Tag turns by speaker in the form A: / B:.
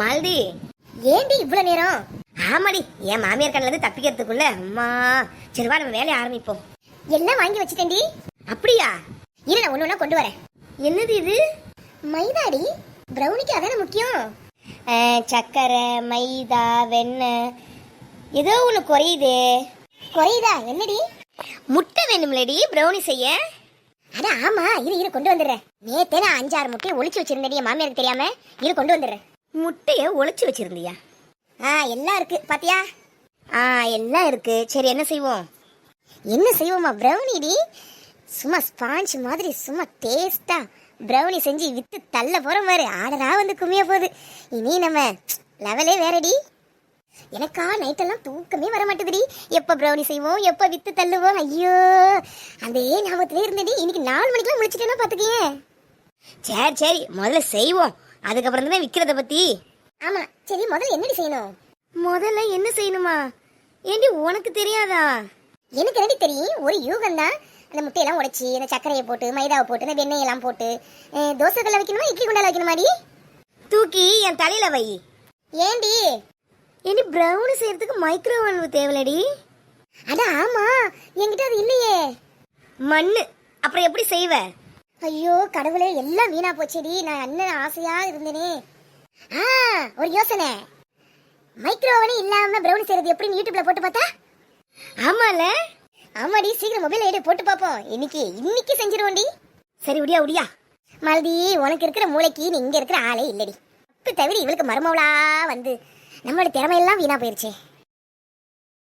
A: மால்தி ஏண்டி இவ்வளவு நேரம்? ஆமாடி என் மாமியார் கடல இருந்து தப்பிக்கிறதுக்குள்ள அம்மா சரி வா நம்ம வேலையை ஆரம்பிப்போம். எல்லாம் வாங்கி வச்சுட்டேன்டி. அப்படியா? இரு நான் ஒண்ணா கொண்டு வரேன். என்னது இது? மைதாடி ப்ரௌனிக்கு அதானே முக்கியம்? சக்கரை மைதா வெண்ணெய் ஏதோ ஒன்று குறையுது. குறையுதா? என்னடி? முட்டை வேணும்லடி ப்ரௌனி செய்ய. அட ஆமா இரு இரு கொண்டு வந்துடுறேன். நேத்தே நான் அஞ்சாறு முட்டையை ஒளிச்சு வச்சிருந்தேன் மாமியாருக்கு தெரியாம. இரு கொண்டு வந்துடுறேன். முட்டையை ஒளிச்சு வச்சிருந்தியா? ஆ எல்லாம் இருக்கு. பாத்தியா? ஆ எல்லாம் இருக்கு. சரி என்ன செய்வோம்? என்ன செய்வோமா? ப்ரௌனிடி சும்மா ஸ்பாஞ்ச் மாதிரி சும்மா டேஸ்டா ப்ரௌனி செஞ்சு வித்து தள்ள போற மாதிரி ஆர்டரா வந்து குமிய போகுது. இனி நம்ம லெவலே வேறடி எனக்கா நைட்டெல்லாம் தூக்கமே வர மாட்டேதுடி. எப்போ ப்ரௌனி செய்வோம்? எப்போ வித்து தள்ளுவோம்? ஐயோ அதே ஞாபகத்திலே இருந்தடி இன்னைக்கு நாலு மணிக்கெல்லாம் முடிச்சிட்டேன்னா பார்த்துக்கியே சரி சரி முதல்ல செய்வோம். அதுக்கப்புறம் தானே விற்கிறத பற்றி ஆமாம் சரி முதல்ல என்னடி செய்யணும்? முதல்ல என்ன செய்யணுமா? ஏண்டி உனக்கு தெரியாதா? எனக்கு என்னடி தெரியும்? ஒரு யூகம் தான். அந்த முட்டையெல்லாம் உடைச்சி அந்த சர்க்கரையை போட்டு மைதாவை போட்டு அந்த வெண்ணெயெல்லாம் போட்டு தோசை கல்ல வைக்கணுமா இட்லி குண்டால வைக்கணுமாடி? தூக்கி என் தலையில வை. ஏண்டி? ஏண்டி ப்ரௌனி செய்யறதுக்கு மைக்ரோவேவ் தேவைலடி அட ஆமா. என்கிட்ட அது இல்லையே. மண்ணு. அப்புறம் எப்படி செய்வ? ஐயோ கடவுளே எல்லாம் வீணா போச்சேடி. நான் அண்ணன் ஆசையா இருந்தேனே. ஆ ஒரு யோசனை. மைக்ரோவனே இல்லாம ப்ரௌனி செய்யறது எப்படின்னு யூடியூப்ல போட்டு பார்த்தா? ஆமால. ஆமாடி சீக்கிரம் மொபைல் எடு போட்டு பாப்போம் இன்னைக்கு இன்னைக்கு செஞ்சிருவோண்டி சரி உடியா உடியா. மல்தி உனக்கு இருக்கிற மூளைக்கு நீ இங்க இருக்கிற ஆளே இல்லடி. அப்ப தவிர இவளுக்கு மருமவளா வந்து நம்மளோட திறமையெல்லாம் வீணா போயிருச்சே.